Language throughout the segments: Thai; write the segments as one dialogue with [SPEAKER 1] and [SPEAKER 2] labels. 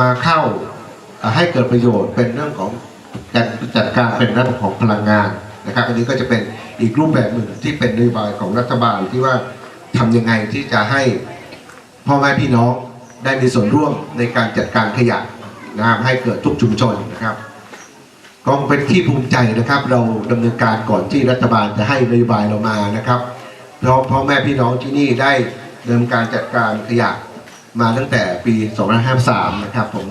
[SPEAKER 1] มาเข้าให้เกิดประโยชน์เป็นเรื่องของการจัดการเป็นระบบของพลังงานนะครับอันนี้ก็จะเป็นอีกรูปแบบหนึ่งที่เป็นนโยบายของรัฐบาลที่ว่าทำยังไงที่จะให้พ่อแม่พี่น้องได้มีส่วนร่วมในการจัดการขยะนะครับให้เกิดทุกชุมชนนะครับก็เป็นที่ภูมิใจนะครับ เราดำเนินการก่อนที่รัฐบาลจะให้นโยบายเรามานะครับเพราะพ่อแม่พี่น้องที่นี่ได้ดำเนินการจัดการขยะ มาตั้งแต่ปี2553นะครับผม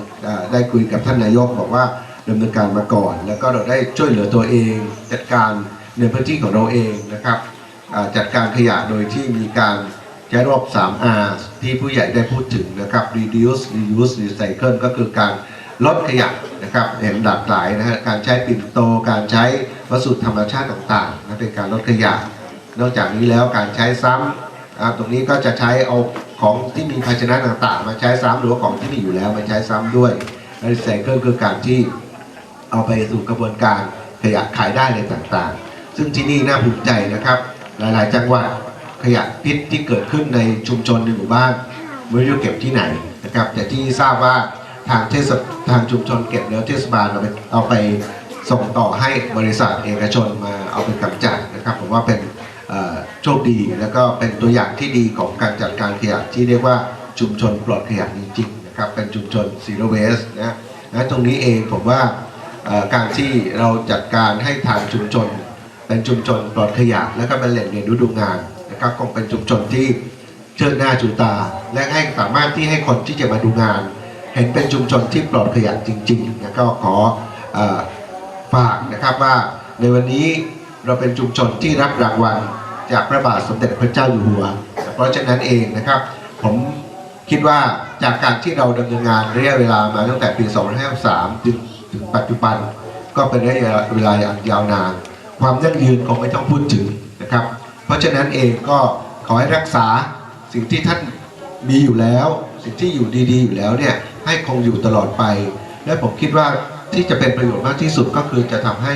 [SPEAKER 1] ได้คุยกับท่านนายกบอกว่าดำเนินการมาก่อน แล้วก็เราได้ช่วยเหลือตัวเอง จัดการในพื้นที่ของเราเองนะครับจัดการขยะโดยที่มีการใช้ระบ 3R ที่ผู้ใหญ่ได้พูดถึงนะครับ reduce reuse recycle ก็คือการลดขยะนะครับเห็นหลากหลายนะฮะการใช้ปิ่นโต การใช้วัสดุธรรมชาติต่างๆนะเป็นการลดขยะ นอกจากนี้แล้วการใช้ซ้ำตรงนี้ก็จะใช้เอา ของที่มีภาชนะต่างๆ มาใช้ซ้ำหรือว่าของที่มีอยู่แล้วมาใช้ซ้ำด้วยรีไซเคิลคือการที่เอาไปสู่กระบวนการขยะขายได้เลยต่างๆ ซึ่งที่นี่น่าภูมิใจนะครับ หลายๆ จังหวัดขยะพิษที่เกิดขึ้นในชุมชนในหมู่บ้านไม่รู้เก็บที่ไหนนะครับ แต่ที่ทราบว่าทางเทศทางชุมชนเก็บแล้วเทศบาลเอาไปเอาไปส่งต่อให้บริษัทเอกชนมาเอาไปกำจัดนะครับผมว่าเป็น โชคดี แล้วก็เป็นตัวอย่างที่ดีของการจัดการขยะที่เรียกว่าชุมชนปลอดขยะจริงๆนะครับเป็นชุมชน zero waste นะนะตรงนี้เองผมว่าการที่เราจัดการให้ทางชุมชน เป็นชุมชนปลอดขยะแล้วก็เป็นแหล่งเรียนรู้ดูงานนะครับคงเป็นชุมชนที่เชิดหน้าจูตา และให้สามารถที่ให้คนที่จะมาดูงาน เห็นเป็นชุมชนที่ปลอดขยะจริงๆแล้วก็ขอฝากนะครับว่าในวันนี้เราเป็นชุมชนที่รับรางวัล จากพระบาทสมเด็จพระเจ้าอยู่หัว เพราะฉะนั้นเองนะครับ ผมคิดว่าจากการที่เราดำเนินงานระยะเวลามาตั้งแต่ปี 2553ถึงถึงปัจจุบัน ก็เป็นระยะเวลาอย่างยาวนาน ความยั่งยืนคงไม่ต้องพูดถึงนะครับ เพราะฉะนั้นเองก็ขอให้รักษาสิ่งที่ท่านมีอยู่แล้ว สิ่งที่อยู่ดีๆ อยู่แล้วเนี่ยให้คงอยู่ตลอดไป และผมคิดว่าที่จะเป็นประโยชน์มากที่สุดก็คือจะทำให้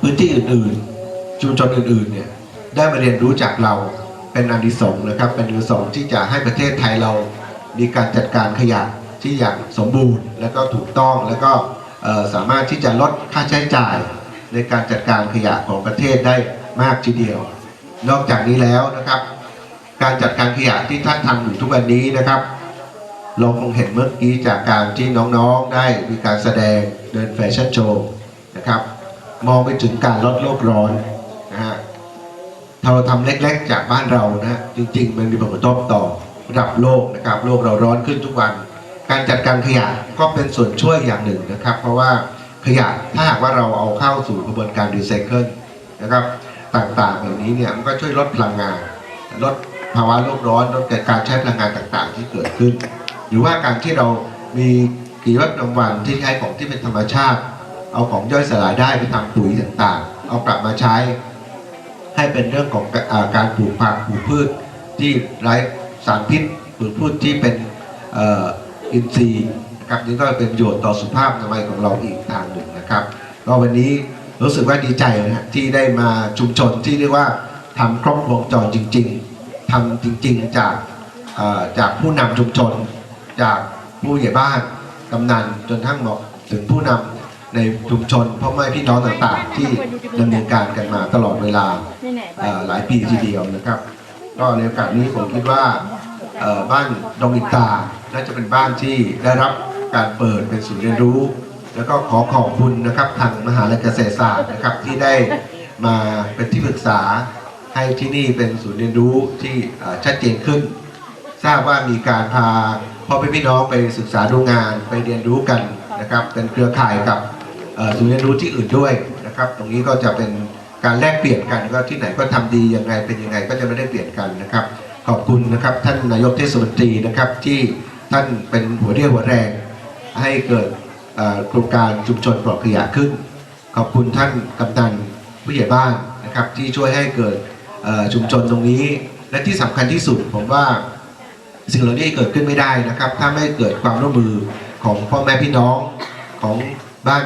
[SPEAKER 1] พื้นที่อื่นๆชุมชนอื่นๆเนี่ย ได้มาเรียนรู้จากเราเป็นอนดีสงส์นะครับเป็นอนดีสงส์ที่จะให้ประเทศไทยเรามีการจัดการขยะที่อย่างสมบูรณ์ และก็ถูกต้องแล้วก็สามารถที่จะลดค่าใช้จ่ายในการจัดการขยะของประเทศได้มากทีเดียว นอกจากนี้แล้วนะครับ การจัดการขยะที่ท่านทำอยู่ทุกวันนี้นะครับเราคงเห็นเมื่อกี้จากการที่น้องๆได้มีการแสดงเดินแฟชั่นโชว์นะครับ มองไปถึงการลดโลกร้อน เราทำเล็กๆ จากบ้านเรานะฮะจริง ๆ มันมีผลกระทบต่อระดับโลกนะครับโลกเราร้อนขึ้นทุกวัน การจัดการขยะก็เป็นส่วนช่วยอย่างหนึ่งนะครับ เพราะว่าขยะถ้าหากว่าเราเอาเข้าสู่กระบวนการรีไซเคิลนะครับต่างๆเหล่านี้เนี่ยมันก็ช่วยลดพลังงาน ลดภาวะโลกร้อนลดการใช้พลังงานต่างๆ ที่เกิดขึ้น หรือว่าการที่เรามีกีวัตรางวัลที่ใช้ของที่เป็นธรรมชาติ เอาของย่อยสลายได้ไปทำปุ๋ยต่างๆ เอากลับมาใช้ ให้เป็นเรื่องของอการปลูกผักปลูกพืชที่ไร้สารพิษปลูกพืชที่เป็นอ,อินทรีย์นะครับนี่ก็เป็นประโยชน์ต่อสุขภาพอนามัยของเราอีกทางหนึ่งนะครับก็วันนี้รู้สึกว่าดีใจนะที่ได้มาชุมชนที่เรียกว่าทำครบวงจรจริง ๆทำจริง ๆ จากจากผู้นำชุมชน จากผู้ใหญ่บ้านกำนันจนทั้งหมดถึงผู้นำ ในชุมชนพ่อแม่พี่น้องต่างๆ ที่ดำเนินการกันมาตลอดเวลาเอ่อหลายปีทีเดียวนะครับ ก็ในโอกาสนี้ผมคิดว่าเอ่อบ้านดงอินตาน่าจะเป็นบ้านที่ได้รับการเปิดเป็นศูนย์เรียนรู้ แล้วก็ขอขอบคุณนะครับทางมหาลัยเกษตรศาสตร์นะครับที่ได้มาเป็นที่ปรึกษาให้ที่นี่เป็นศูนย์เรียนรู้ที่เอ่อชัดเจนขึ้น ทราบว่ามีการพาพ่อแม่พี่น้องไปศึกษาดูงานไปเรียนรู้กันนะครับเป็นเครือข่ายกับเอ่อ ศูนย์เรียนรู้ที่อื่นด้วยนะครับ ตรงนี้ก็จะเป็นการแลกเปลี่ยนกันก็ที่ไหนก็ทำดียังไงเป็นยังไงก็จะไม่ได้เปลี่ยนกันนะครับ ขอบคุณนะครับท่านนายกเทศมนตรีนะครับที่ท่านเป็นหัวเรี่ยวหัวแรง ให้เกิดโครงการชุมชนปลอดขยะขึ้น ขอบคุณท่านกำนันผู้ใหญ่บ้านนะครับที่ช่วยให้เกิดชุมชนตรงนี้ และที่สำคัญที่สุดผมว่าสิ่งเหล่านี้เกิดขึ้นไม่ได้นะครับ ถ้าไม่เกิดความร่วมมือของพ่อแม่พี่น้องของบ้าน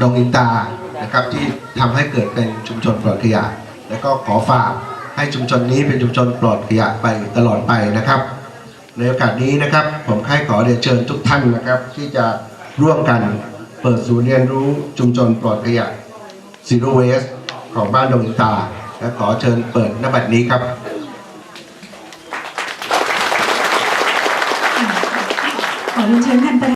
[SPEAKER 1] ดงอินตานะครับที่ทำให้เกิดเป็นชุมชนปลอดขยะ และก็ขอฝากให้ชุมชนนี้เป็นชุมชนปลอดขยะไปตลอดไปนะครับ ในโอกาสนี้นะครับ ผมให้ขอเรียนเชิญทุกท่านนะครับ ที่จะร่วมกันเปิดศูนย์เรียนรู้ชุมชนปลอดขยะ Zero Waste ของบ้านดงอินตา และขอเชิญเปิดนบัดนี้ครับ
[SPEAKER 2] ขอเรียนเชิญ